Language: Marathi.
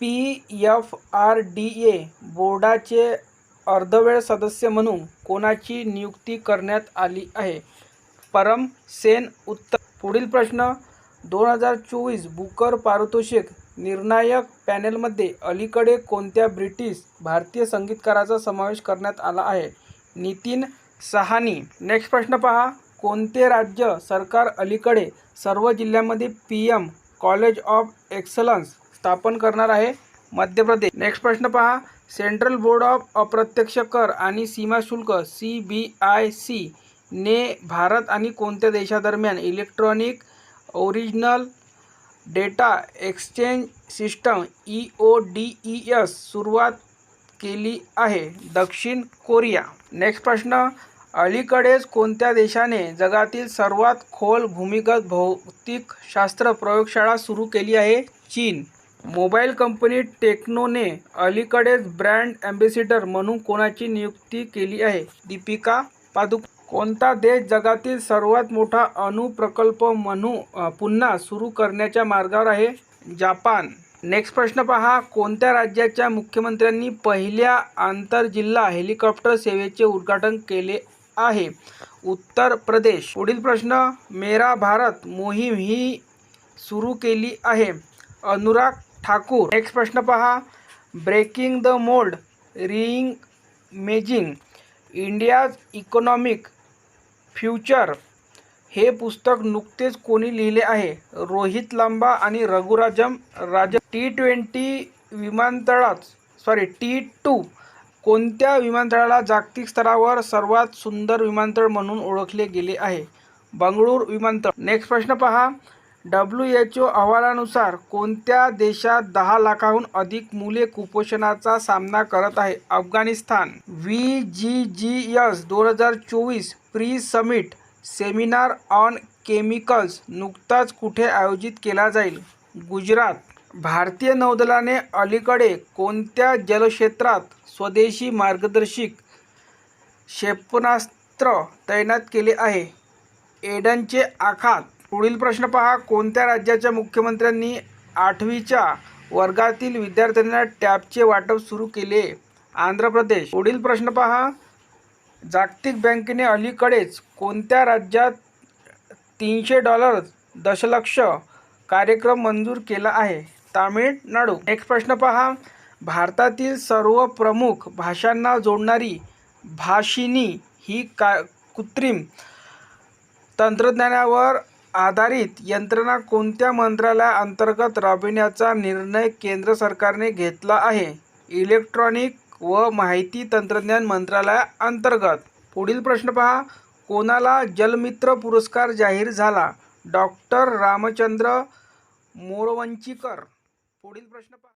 P F R D A बोर्डाचे अर्धवेळ सदस्य म्हणून कोणाची नियुक्ती करण्यात आली आहे? परम सेन उत्तर पुढील प्रश्न. दोन हजार चोवीस बुकर पारितोषिक निर्णायक पॅनेलमध्ये अलीकडे कोणत्या ब्रिटिश भारतीय संगीतकाराचा समावेश करण्यात आला आहे? नितीन सहानी. नेक्स्ट प्रश्न पहा. कोणते राज्य सरकार अलीकडे सर्व जिल्ह्यांमध्ये P M college of excellence स्थापन करणार आहे. मध्य प्रदेश. नेक्स्ट प्रश्न पहा. सेंट्रल बोर्ड ऑफ अप्रत्यक्ष कर आणि सीमा शुल्क सी बी आय सी ने भारत आणि कोणत्या देशादरम्यान electronic original data exchange system E O D E S सुरुवात केली आहे? दक्षिण कोरिया. नेक्स्ट प्रश्न. अलीकडेच कोणत्या देशाने जगातील सर्वात खोल भूमिगत भौतिकशास्त्र प्रयोगशाळा सुरू केली आहे? चीन. मोबाईल कंपनी टेक्नोने अलीकडेच ब्रँड ॲम्बेसिडर म्हणून कोणाची नियुक्ती केली आहे? दीपिका पादुक. कोणता देश जगातील सर्वात मोठा अणुप्रकल्प म्हणून पुन्हा सुरू करण्याच्या मार्गावर आहे? जापान. नेक्स्ट प्रश्न पहा. कोणत्या राज्याच्या मुख्यमंत्र्यांनी पहिल्या आंतरजिल्हा हेलिकॉप्टर सेवेचे उद्घाटन केले आहे? उत्तर प्रदेश. पुढील प्रश्न. मेरा भारत मोहीम ही सुरू केली आहे. अनुराग ठाकूर. नेक्स्ट प्रश्न पहा. Breaking the mould reimagining India's economic future हे पुस्तक नुकतेच कोणी लिहिले आहे? रोहित लांबा आणि रघुराजम राज टी ट्वेंटी विमानतळात सॉरी टी टू कोणत्या विमानतळाला जागतिक स्तरावर सर्वात सुंदर विमानतळ म्हणून ओळखले गेले आहे? बंगळूर विमानतळ. नेक्स्ट प्रश्न पहा. डब्ल्यू एच ओ अहवालानुसार कोणत्या देशात दहा लाखाहून अधिक मुले कुपोषणाचा सामना करत आहे? Afghanistan. V G G S दोन हजार चोवीस pre summit seminar on chemicals नुकताच कुठे आयोजित केला जाईल? गुजरात. भारतीय नौदलाने अलीकडे कोणत्या जलक्षेत्रात स्वदेशी मार्गदर्शक क्षेपणास्त्र तैनात केले आहे? एडनचे आखात पुढील प्रश्न पहा. कोणत्या राज्याच्या मुख्यमंत्र्यांनी आठवीच्या वर्गातील विद्यार्थ्यांना टॅबचे वाटप सुरू केले? आंध्र प्रदेश. पुढील प्रश्न पहा. जागतिक बँकेने अलीकडेच कोणत्या राज्यात तीनशे डॉलर दशलक्ष कार्यक्रम मंजूर केला आहे? तामिळनाडू. नेक्स्ट प्रश्न पहा. भारतातील सर्व प्रमुख भाषांना जोडणारी भाषिनी ही का कृत्रिम तंत्रज्ञानावर आधारित यंत्रणा कोणत्या मंत्रालयाअंतर्गत राबविण्याचा निर्णय केंद्र सरकारने घेतला आहे? इलेक्ट्रॉनिक व माहिती तंत्रज्ञान मंत्रालयाअंतर्गत. पुढील प्रश्न पहा. कोणाला जलमित्र पुरस्कार जाहीर झाला? डॉक्टर रामचंद्र मोरवंचीकर. पुढील प्रश्न पहा.